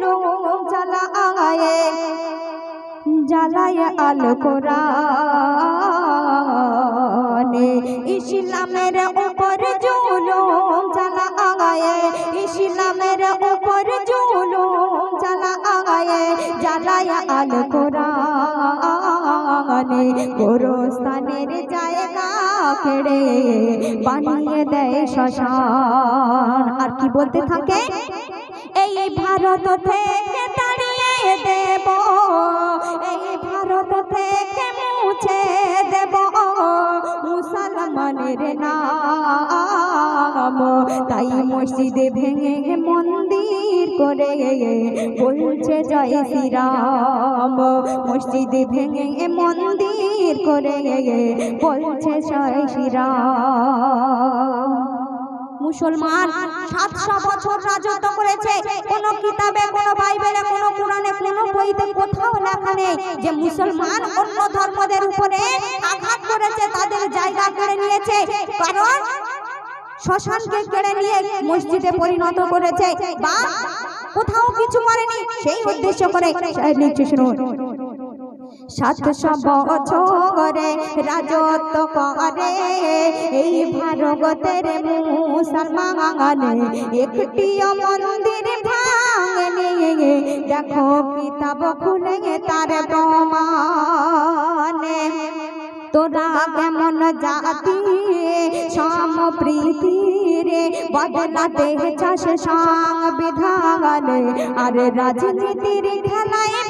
জুলুম জ্বালায় জ্বালায় আল কোরআনে। ইসলামের উপর জুলুম জ্বালায়, ইসলামের উপর জুলুম জ্বালায় জ্বালায় আল কোরআনে। গোরস্থানের জায়গা কেড়ে বানিয়ে দেয় শ্মশান। আর কি বলতে থাকে? এই ভারত থেকে তাড়িয়ে দেব, এই ভারত থেকে মুছে দেব। মুসলমানের নাম, তাই মসজিদে ভেঙে মন্দির করে বলছে জয় শ্রীরাম। মসজিদে ভেঙে মন্দির করে বলছে জয় শ্রীরাম। মুসলমান সাতশো বছর রাজত্ব করেছে। কোন কিতাবে, কোন বাইবেলে, কোন কোরআনে, কোন বইতে কোথাও লেখা নেই যে মুসলমান অন্য ধর্মদের উপরে আঘাত করেছে, তাদের জায়গা কেড়ে নিয়েছে। কারণ শ্মশানকে কেড়ে নিয়ে মসজিদে পরিণত করেছে বা কোথাও কিছু করেনি সেই উদ্দেশ্য করে শুনুন। সাতশো বছরে রাজত্ব করে। এই ভারতের মুসলমান একটিও মন্দির দেখো কিতাব খুলে তার প্রমাণে। তোরা কেমন জাতি? সম্প্রীতি রে বদলাতে চাষ সংবিধান। আর রাজনীতির খেলায়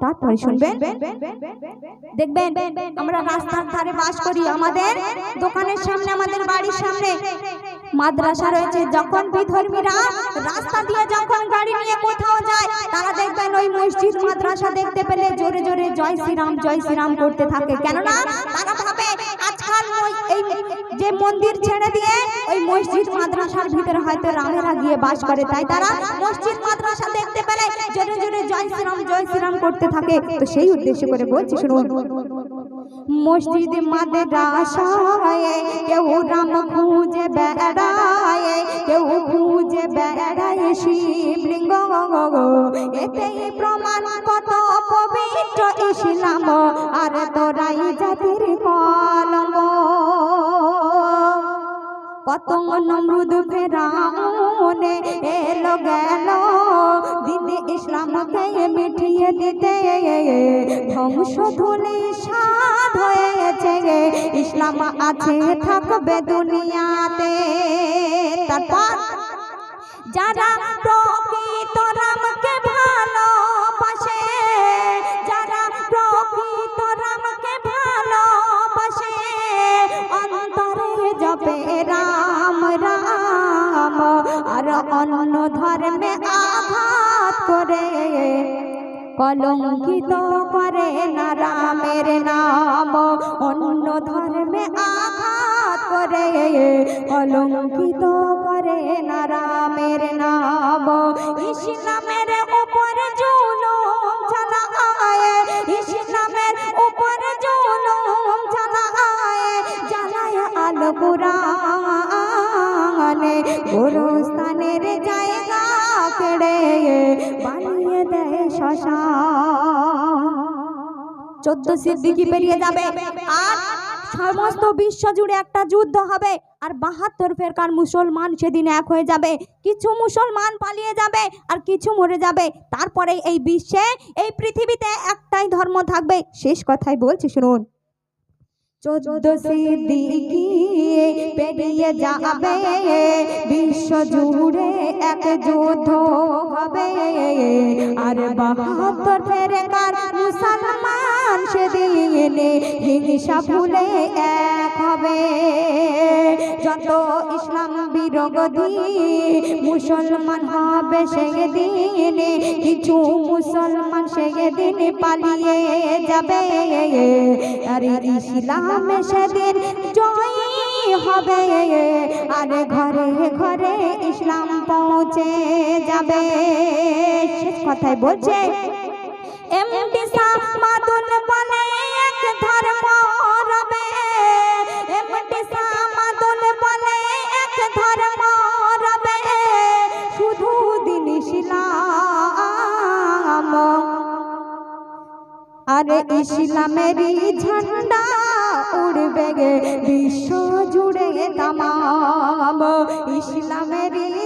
তারপরে শুনবেন? দেখবেন, আমরা রাস্তার ধারে বাস করি, আমাদের দোকানের সামনে, আমাদের বাড়ির সামনে। মাদ্রাসা রয়েছে, যখন বিধর্মীরা রাস্তা দিয়ে যখন গাড়ি নিয়ে কোথাও যায়, তারা দেখবেন ওই মসজিদ মাদ্রাসা দেখতে পেলে জোরে জোরে জয় শ্রীরাম জয় শ্রীরাম করতে থাকে। কেননা তারা ভাবে আজকাল ওই- এই যে মন্দির ছেড়ে দিয়ে ওই মসজিদ মাদ্রাসার ভিতরে হয়তো রামেরা গিয়ে বাস করে। তাই তারা মসজিদ মাদ্রাসা দেখতে পেলে জোরে জোরে জয় শ্রীরাম জয় শ্রীরাম করতে থাকে। তো সেই উদ্দেশ্য করে বলছি, শুনুন। মসজিদ মাদ্রাসায় কেউ রাম খুঁজে বেড়ায়, কেউ খুঁজে বেড়ায় শিবলিঙ্গ। এতেই প্রমাণ কত পবিত্র ইসলাম। কত নমরুদ ফেরাউনে এলো গেল। দিনে ইসলামকে মিটিয়ে দিতে ধ্বংস ধুলি সাধ হয়েছে। ইসলাম আছে, থাকবে দুনিয়াতে। তারপর যারা কলঙ্কিত করে না রামের নাম, অন্য ধর্মে আঘাত করে কলঙ্কিত করে না রামের নাম। ইসলামের উপর জুলুম চালায়, ইসলামের উপর জুলুম চালায় জ্বালায় আলো গোরস্থানের জায়গা কেড়ে বানিয়ে সমস্ত বিশ্ব জুড়ে একটা যুদ্ধ হবে। আর বাহাত্তর ফেরকার মুসলমান সেদিন এক হয়ে যাবে। কিছু মুসলমান পালিয়ে যাবে আর কিছু মরে যাবে। তারপরে এই বিশ্বে, এই পৃথিবীতে একটাই ধর্ম থাকবে। শেষ কথাই বলছি, শুনুন। চোদ্দ সিদ্দিকি পেরিয়ে যাবে। বিশ্ব জুড়ে এক যুদ্ধ হবে। আর বাহাত্তর ফেরকার মুসলমান সেদিনে হিংসা ভুলে এক হবে। যত ইসলাম বিরোধী মুসলমান হবে সেদিনে, কিছু মুসলমান সেদিন পালিয়ে যাবে। আরে ইসলাম সেদিন জয় হবে। আরে ঘরে ঘরে ইসলাম পৌঁছে যাবে। কথায় বলছে রবে। শুধু আরে ইসলামেরই ঝান্ডা উড়বে গে বিশ্ব জুড়ে তামাম ইসলামেরই